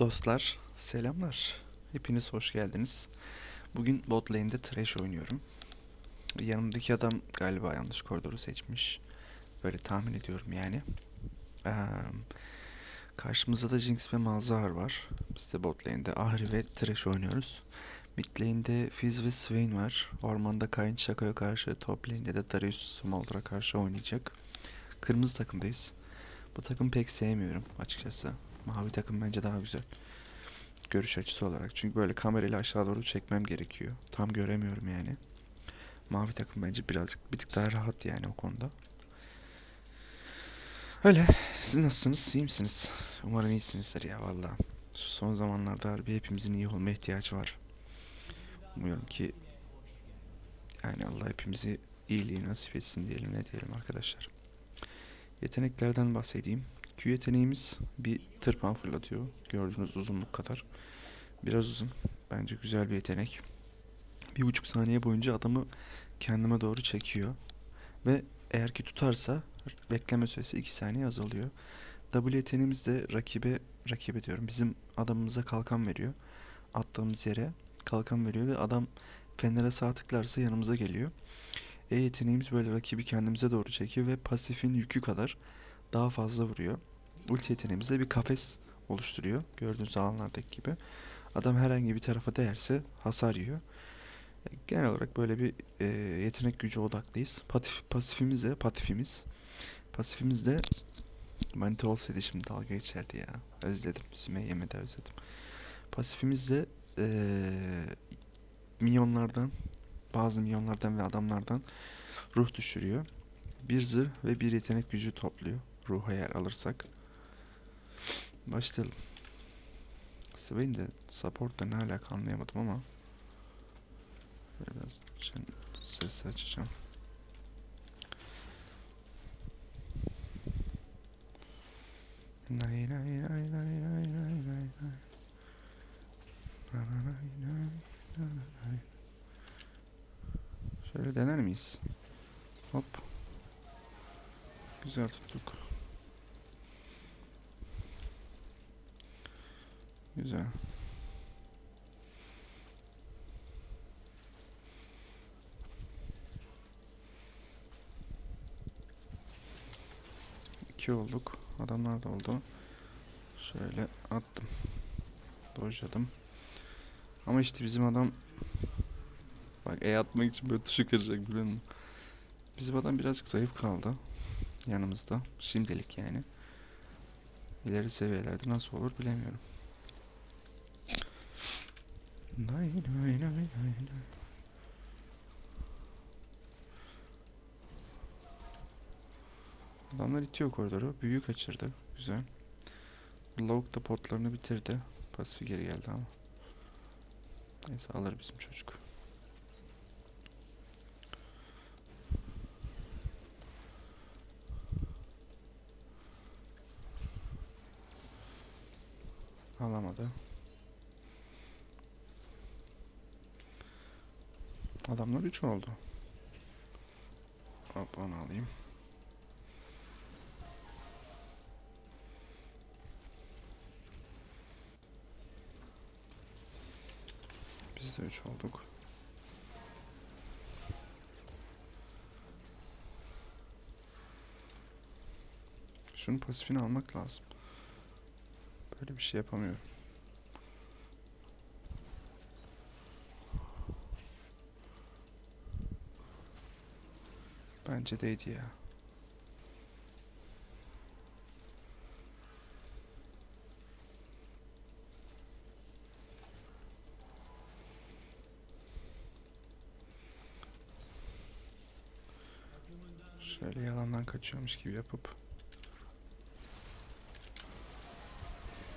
Dostlar, selamlar. Hepiniz hoş geldiniz. Bugün bot lane'de trash oynuyorum. Yanımdaki adam galiba yanlış koridoru seçmiş. Böyle tahmin ediyorum yani. Eee, karşımızda da Jinx ve Malzahar var. Biz de bot lane'de Ahri ve trash oynuyoruz. Mid lane'de Fizz ve Swain var. Ormanda Kayn Shaco'ya karşı, top lane'de de Darius Smolder'a karşı oynayacak. Kırmızı takımdayız. Bu takımı pek sevmiyorum açıkçası. Mavi takım bence daha güzel. Görüş açısı olarak. Çünkü böyle kamerayla aşağı doğru çekmem gerekiyor. Tam göremiyorum yani. Mavi takım bence birazcık bir tık daha rahat yani o konuda. Öyle. Siz nasılsınız? İyi misiniz? Umarım iyisinizdir ya valla. Son zamanlarda harbi hepimizin iyi olma ihtiyacı var. Umuyorum ki yani Allah hepimizi iyiliği nasip etsin diyelim ne diyelim arkadaşlar. Yeteneklerden bahsedeyim. Q yeteneğimiz bir tırpan fırlatıyor. Gördüğünüz uzunluk kadar. Biraz uzun. Bence güzel bir yetenek. Bir buçuk saniye boyunca adamı kendime doğru çekiyor. Ve eğer ki tutarsa bekleme süresi 2 saniye azalıyor. W yeteneğimiz de rakibe, rakibe diyorum bizim adamımıza kalkan veriyor. Attığımız yere kalkan veriyor ve adam fenere sağ tıklarsa yanımıza geliyor. E yeteneğimiz böyle rakibi kendimize doğru çekiyor ve pasifin yükü kadar daha fazla vuruyor. Ulti yeteneğimizde bir kafes oluşturuyor. Gördüğünüz alanlardaki gibi. Adam herhangi bir tarafa değerse hasar yiyor. Genel olarak böyle bir e, yetenek gücü odaklıyız. Pasif, pasifimiz de patifimiz. Pasifimiz de manita olsaydı şimdi dalga geçerdi ya. Özledim. Sümeyye'mi de özledim. Pasifimiz de e, minyonlardan bazı minyonlardan ve adamlardan ruh düşürüyor. Bir zırh ve bir yetenek gücü topluyor. Ruha yer alırsak. Başlayalım. Swain de support'ta ne alaka anlayamadım ama biraz için sesi açacağım. Nay nay nay nay nay nay nay nay. Na na nay nay na na nay. Şöyle dener miyiz? Hop. Güzel tuttuk. Güzel. İki olduk. Adamlar da oldu. Şöyle attım. Dojladım. Ama işte bizim adam Bak E atmak için böyle tuşu kıracak biliyor musun? Bizim adam birazcık zayıf kaldı. Yanımızda. Şimdilik yani. İleri seviyelerde nasıl olur bilemiyorum. Nay nay nay nay. Adamlar itiyor koridoru. Büyüğü kaçırdı. Güzel. Lavuk da potlarını bitirdi. Pasifi geri geldi ama. Neyse alır bizim çocuk. Alamadı. Adamlar 3 oldu. Hop onu alayım. Biz de 3 olduk. Şunun pasifini almak lazım. Böyle bir şey yapamıyorum. Bence ya. Şöyle yalandan kaçıyormuş gibi yapıp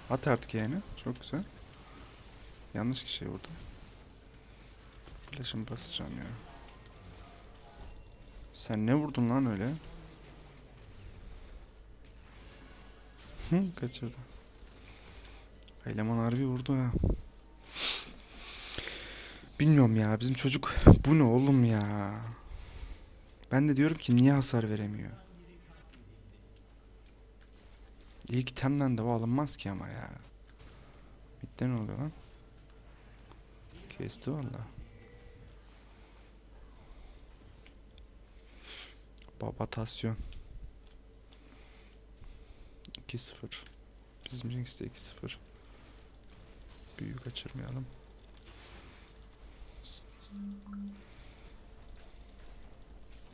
At artık yani. Çok güzel. Yanlış kişiye vurdum. Flash'ımı basacağım ya. Sen ne vurdun lan öyle? Hı, kaçırdı. Eleman harbi vurdu ha. Bilmiyorum ya bizim çocuk bu ne oğlum ya. Ben de diyorum ki niye hasar veremiyor. İlk temden de o alınmaz ki ama ya. Mid'de ne oluyor lan? Kesti valla. Babatasyon. 2-0. Bizim Jinx'te 2-0. Büyü kaçırmayalım.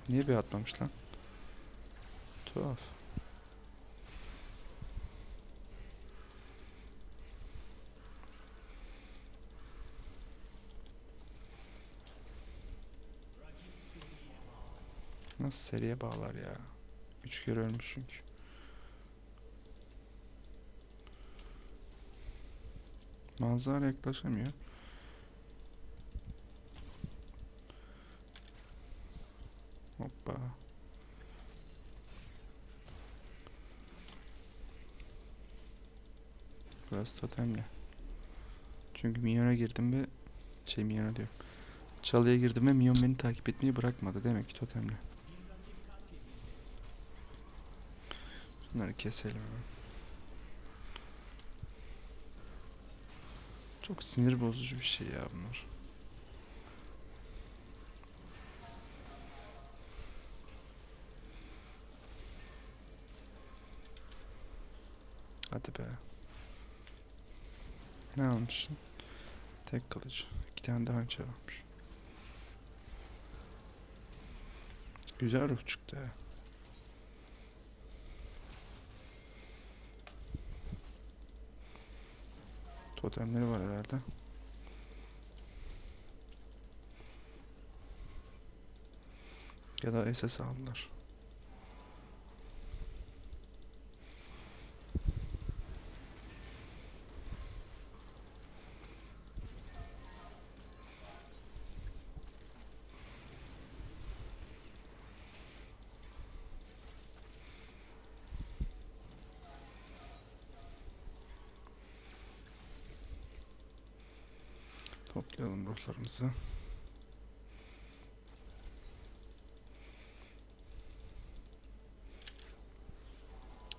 Niye bir atmamış lan? Tuhaf. Nasıl seriye bağlar ya? Üç kere ölmüş çünkü. Manzara yaklaşamıyor. Hoppa. Biraz totemle. Çünkü minyona girdim ve şey minyona diyorum. Çalıya girdim ve minyon beni takip etmeyi bırakmadı. Demek ki totemle. Bunları keselim. Çok sinir bozucu bir şey ya bunlar. Hadi be. Ne almışsın? Tek kılıç. İki tane daha hançer almış. Güzel ruh çıktı ya. Totemleri var herhalde. Ya da SS aldılar. Ruhlarımızı.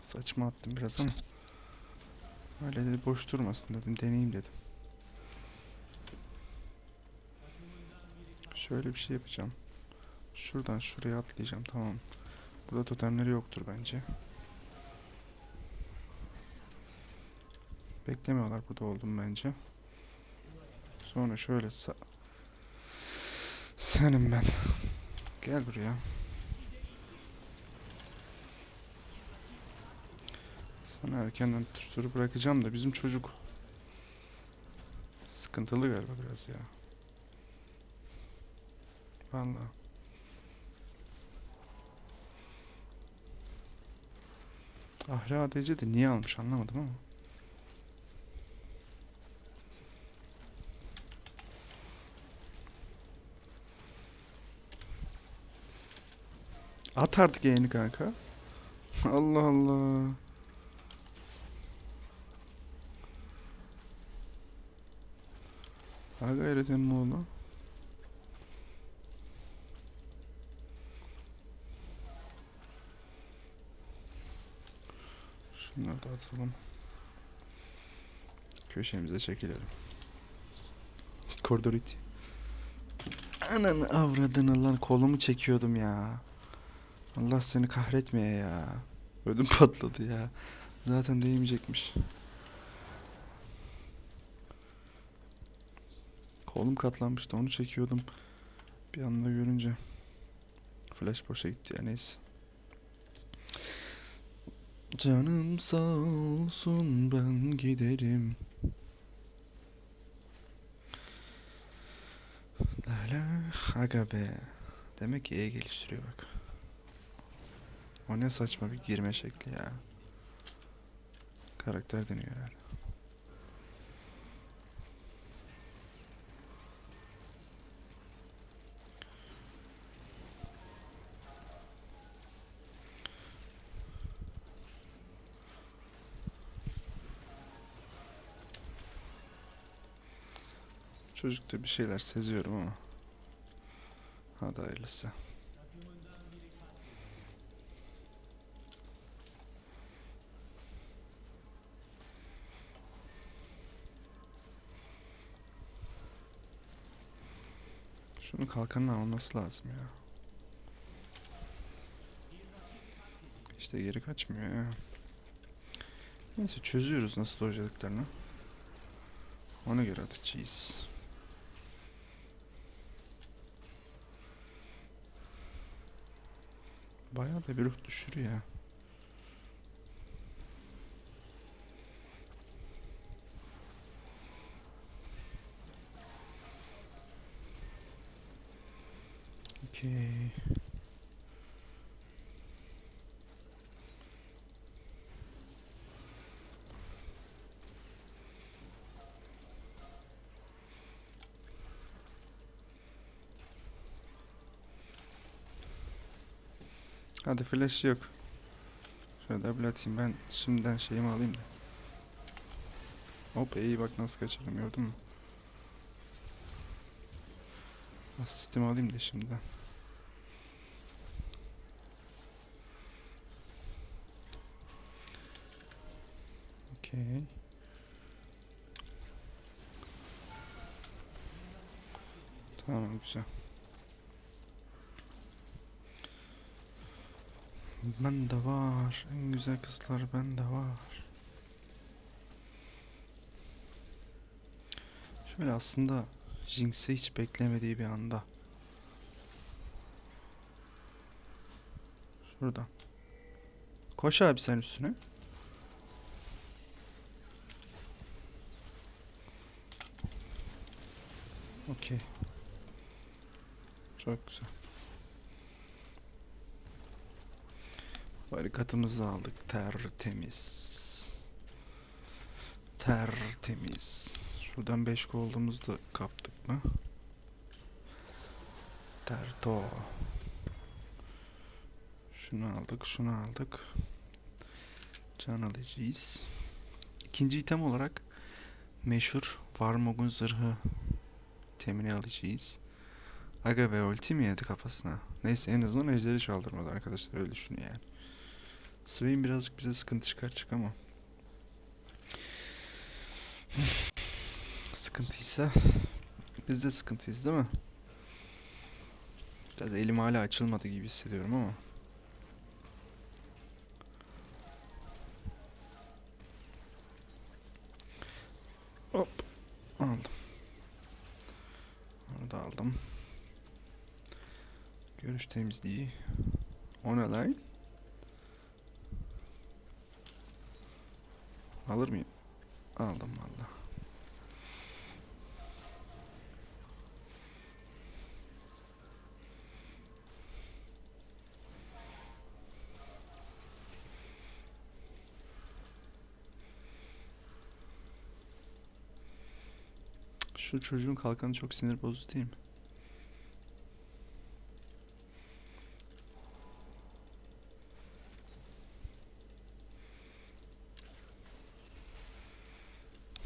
Saçma attım biraz ama. Öyle de boş durmasın dedim. Deneyeyim dedim. Şöyle bir şey yapacağım. Şuradan şuraya atlayacağım tamam. Burada totemleri yoktur bence. Beklemiyorlar burada oldum bence. Sonra şöyle sa Senim ben. Gel buraya. Sana erkenden tutuşturu bırakacağım da bizim çocuk sıkıntılı galiba biraz ya. Vallahi. Ahri ADC de niye almış anlamadım ama. At artık yayını kanka. Allah Allah. Ha gayret emmoğlu. Şunları da atalım. Köşemize çekilelim. Koridor it. Ananı avradını lan kolumu çekiyordum ya. Allah seni kahretmeye ya. Ödüm patladı ya. Zaten değmeyecekmiş. Kolum katlanmıştı onu çekiyordum. Bir anda görünce. Flash boşa gitti ya neyse. Canım sağ olsun ben giderim. La la aga be. Demek ki E geliştiriyor bak. O ne saçma bir girme şekli ya. Karakter deniyor herhalde. Çocukta bir şeyler seziyorum ama. Hadi hayırlısı. Şunun kalkanın alması lazım ya. İşte geri kaçmıyor ya. Neyse çözüyoruz nasıl dojladıklarını. Ona göre atacağız. Bayağı da bir ruh düşürüyor ya. Hadi flash yok. Şöyle double atayım ben şimdiden şeyimi alayım da. Hop iyi bak nasıl kaçırdım gördün mü? Asistimi alayım da şimdiden. Okey. Tamam güzel. Ben de var. En güzel kızlar bende var. Şöyle aslında Jinx'e hiç beklemediği bir anda. Şuradan. Koş abi sen üstüne. Okey. Çok güzel. Barikatımızı aldık. Tertemiz. Tertemiz. Şuradan 5 gold'umuzu da kaptık mı? Terto. Şunu aldık, şunu aldık. Can alacağız. İkinci item olarak meşhur Varmog'un zırhı temini alacağız. Aga be ulti mi yedi kafasına? Neyse en azından ejderi çaldırmadı arkadaşlar öyle düşünüyor yani. Swain birazcık bize sıkıntı çıkartacak ama. Sıkıntıysa biz de sıkıntıyız değil mi? Biraz elim hala açılmadı gibi hissediyorum ama. Hop. Aldım. Onu da aldım. Görüş temizliği. O? Alır mıyım? Aldım valla. Şu çocuğun kalkanı çok sinir bozucu değil mi?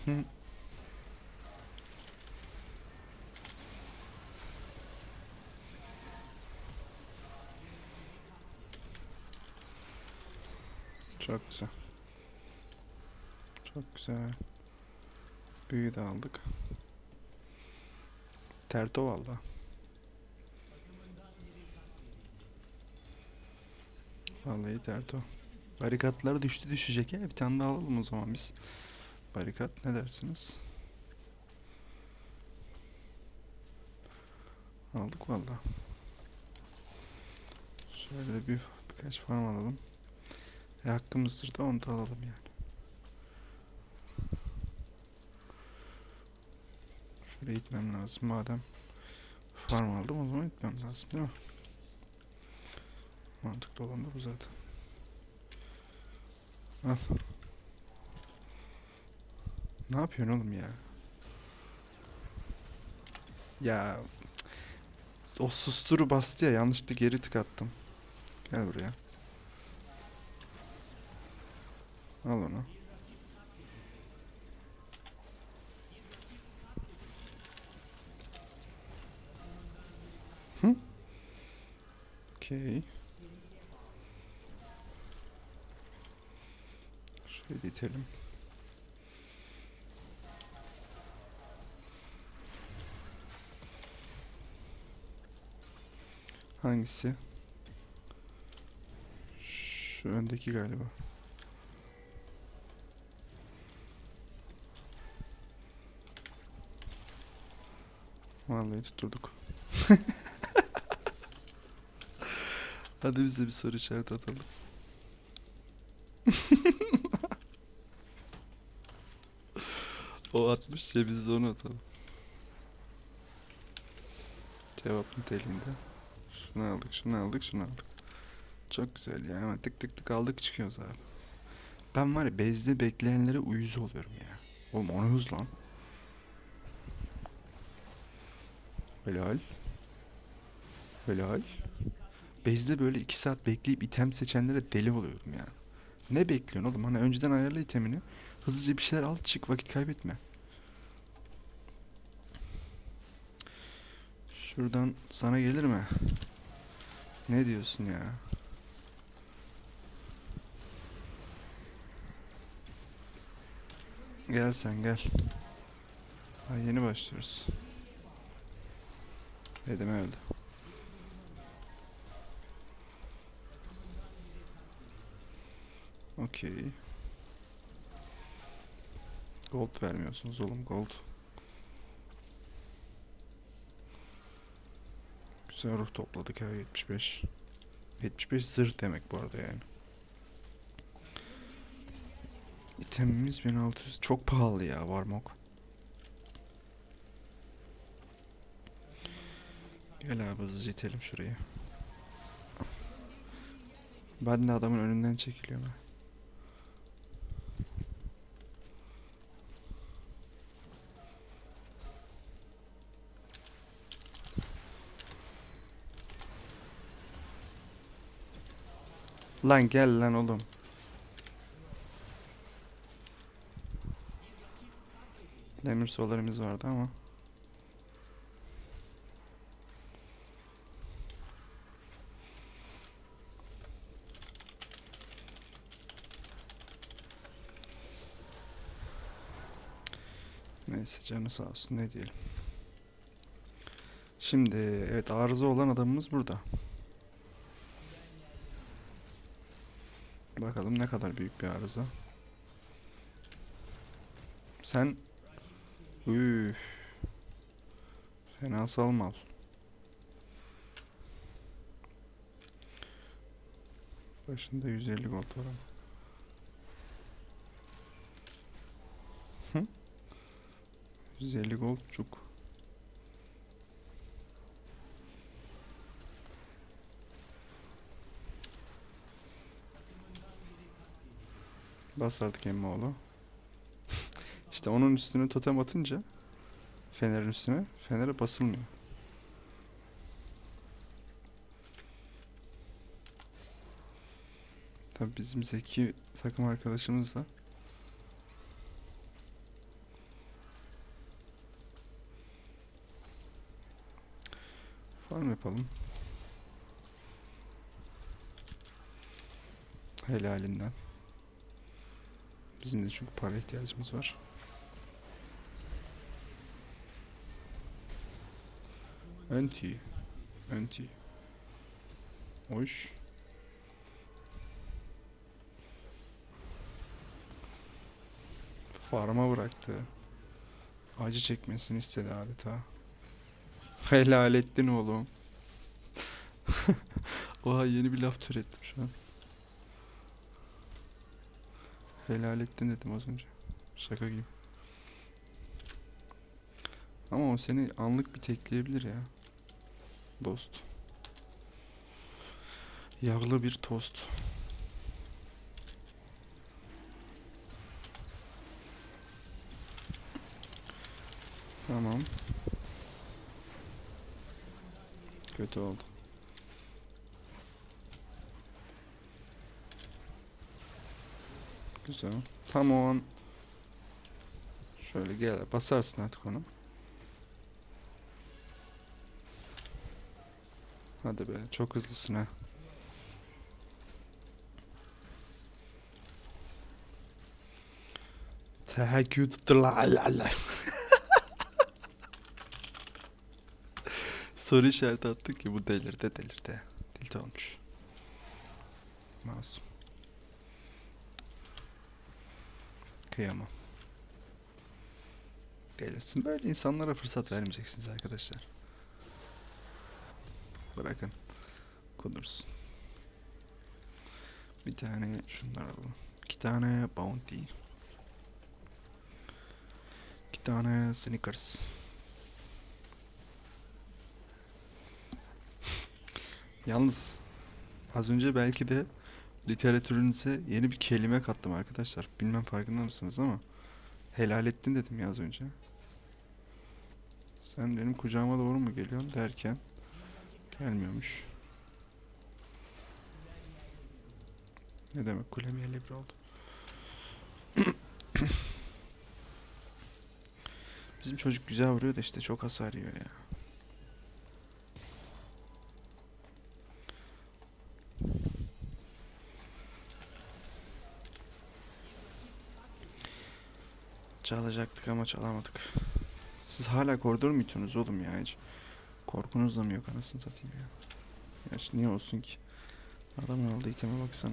Çok güzel. Çok güzel. Büyüyü de aldık. Terto valla. Vallahi terto. Barikatlar düştü düşecek ya. Bir tane daha alalım o zaman biz. Barikat ne dersiniz? Aldık valla. Şöyle bir birkaç farm alalım. E hakkımızdır da onu da alalım yani. Şuraya gitmem lazım madem farm aldım o zaman gitmem lazım değil mi? Mantıklı olan da bu zaten. Al. Ne yapıyorsun oğlum ya? Ya o susturu bastı ya yanlışlıkla geri tık attım. Gel buraya. Al onu. Hı? Okey. Şöyle itelim. Hangisi? Şu öndeki galiba. Vallahi tutturduk. Hadi biz de bir soru işareti atalım. o atmış ya biz de onu atalım. Cevap niteliğinde. Şunu aldık, şunu aldık, şunu aldık. Çok güzel ya. Hemen tık tık tık aldık çıkıyoruz abi. Ben var ya bezde bekleyenlere uyuz oluyorum ya. Oğlum onu hız lan. Helal. Helal. Bezde böyle iki saat bekleyip item seçenlere deli oluyorum ya. Ne bekliyorsun oğlum? Hani önceden ayarla itemini. Hızlıca bir şeyler al çık vakit kaybetme. Şuradan sana gelir mi? Ne diyorsun ya? Gel sen gel. Ha, yeni başlıyoruz. Dedim öldü. Okey. Gold vermiyorsunuz oğlum gold. Güzel ruh topladık ya 75. 75 zırh demek bu arada yani. İtemimiz 1600. Çok pahalı ya Varmok. Gel abi hızlıca itelim şurayı. Ben de adamın önünden çekiliyorum. Lan gel lan oğlum. Demir solarımız vardı ama. Neyse canı sağ olsun ne diyelim. Şimdi evet arıza olan adamımız burada. Bakalım ne kadar büyük bir arıza. Sen Üf. Fena mal. Başında 150 gold var ama. Hı? 150 gold çuk. Bas artık emmoğlu. İşte onun üstüne totem atınca Fener'in üstüne Fener'e basılmıyor. Tabi bizim zeki takım arkadaşımız da Farm yapalım. Helalinden. Bizim de çünkü para ihtiyacımız var. Anti. Anti. Hoş. Farma bıraktı. Acı çekmesini istedi adeta. Helal ettin oğlum. Oha yeni bir laf türettim şu an. Helal ettin dedim az önce. Şaka gibi. Ama o seni anlık bir tekleyebilir ya. Dost. Yağlı bir tost. Tamam. Kötü oldu. Güzel. Tam o an şöyle gel basarsın artık onu. Hadi be çok hızlısın ha. Tehekküd soru işareti attık ki bu delirdi delirdi. Tilt olmuş. Masum. Kıyamam. Delirsin. Böyle insanlara fırsat vermeyeceksiniz arkadaşlar. Bırakın. Kudursun. Bir tane şunlar alalım. İki tane Bounty. İki tane Snickers. Yalnız az önce belki de literatürünüze yeni bir kelime kattım arkadaşlar. Bilmem farkında mısınız ama helal ettin dedim ya az önce. Sen benim kucağıma doğru mu geliyorsun derken gelmiyormuş. Ne demek kulem bir oldu. Bizim çocuk güzel vuruyor da işte çok hasar yiyor ya. Çalacaktık ama çalamadık. Siz hala koridor mu itiyorsunuz oğlum ya hiç? Korkunuz da mı yok anasını satayım ya. Gerçi niye olsun ki? Adamın aldığı iteme baksana.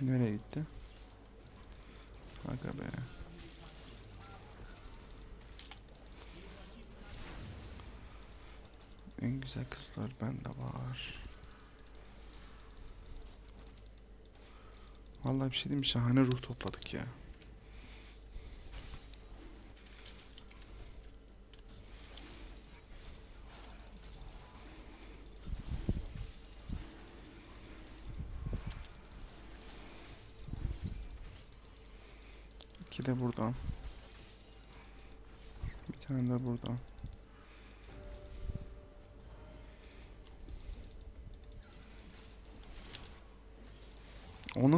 Nereye gitti? Aga be. En güzel kızlar bende var. Vallahi bir şey diyeyim? Şahane ruh topladık ya. İki de buradan. Bir tane de buradan.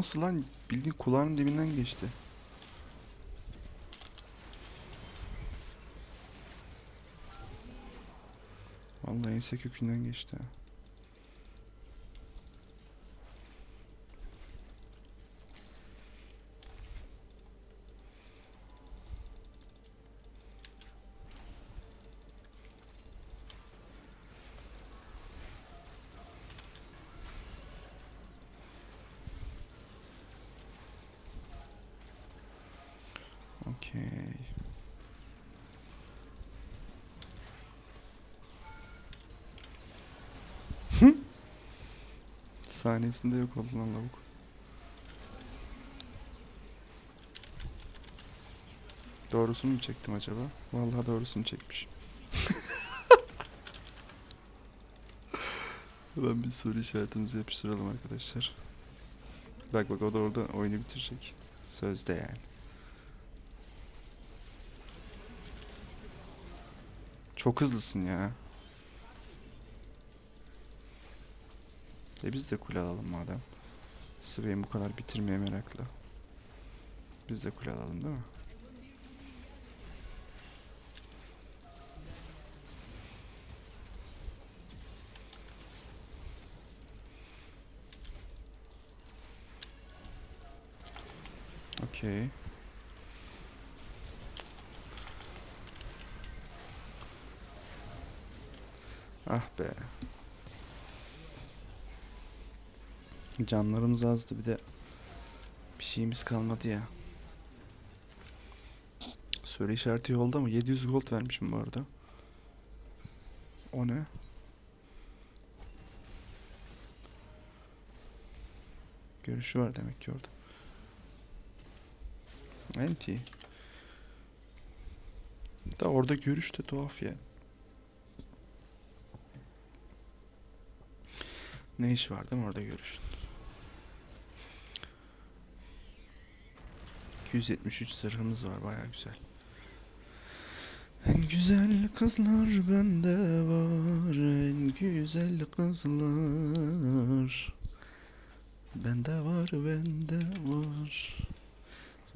Nasıl lan? Bildiğin kulağının dibinden geçti. Vallahi ense kökünden geçti. ha. Okey. Saniyesinde yok oldu lan lavuk. Doğrusunu mu çektim acaba? Vallahi doğrusunu çekmiş. Ben bir soru işaretimizi yapıştıralım arkadaşlar. Bak bak o da orada oyunu bitirecek. Sözde yani. Çok hızlısın ya. E biz de kule alalım madem. Swain bu kadar bitirmeye meraklı. Biz de kule alalım değil mi? Okey. Ah be. Canlarımız azdı bir de bir şeyimiz kalmadı ya. Soru işareti yolda mı? 700 gold vermişim bu arada. O ne? Görüşü var demek ki orada. Anti. Da orada görüş de tuhaf ya. Ne iş var değil mi orada görüşün? 273 zırhımız var baya güzel. En güzel kızlar bende var en güzel kızlar. Bende var bende var.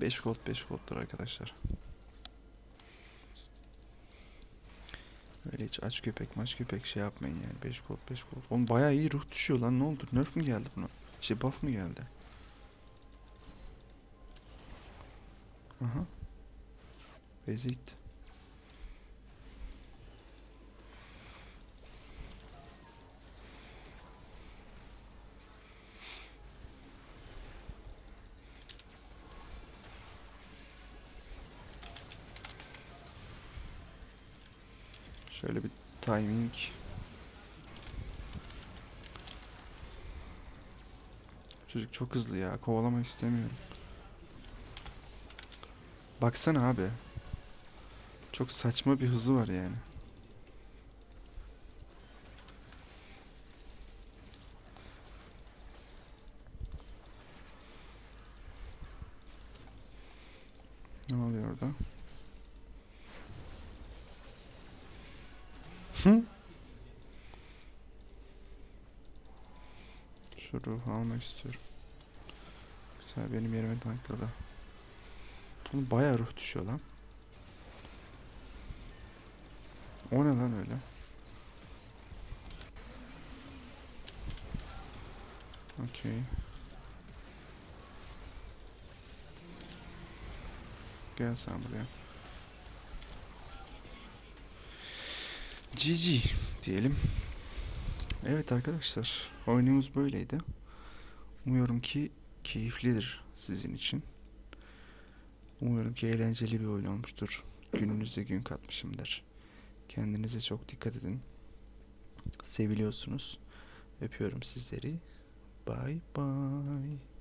5 gold 5 gold'dur arkadaşlar. Öyle hiç aç köpek maç köpek şey yapmayın yani 5 gold 5 gold. Oğlum bayağı iyi ruh düşüyor lan ne oldu nerf mi geldi buna? Şey buff mı geldi? Aha. Gitti. Şöyle bir timing. Çocuk çok hızlı ya. Kovalamak istemiyorum. Baksana abi. Çok saçma bir hızı var yani. Ne oluyor orada? Hı? Şu ruhu almak istiyorum. Güzel benim yerime tankladı. Oğlum bayağı ruh düşüyor lan. O ne lan öyle? Okey. Gel sen buraya. GG diyelim. Evet arkadaşlar, oyunumuz böyleydi. Umuyorum ki keyiflidir sizin için. Umuyorum ki eğlenceli bir oyun olmuştur. Gününüze gün katmışımdır. Kendinize çok dikkat edin. Seviliyorsunuz. Öpüyorum sizleri. Bye bye.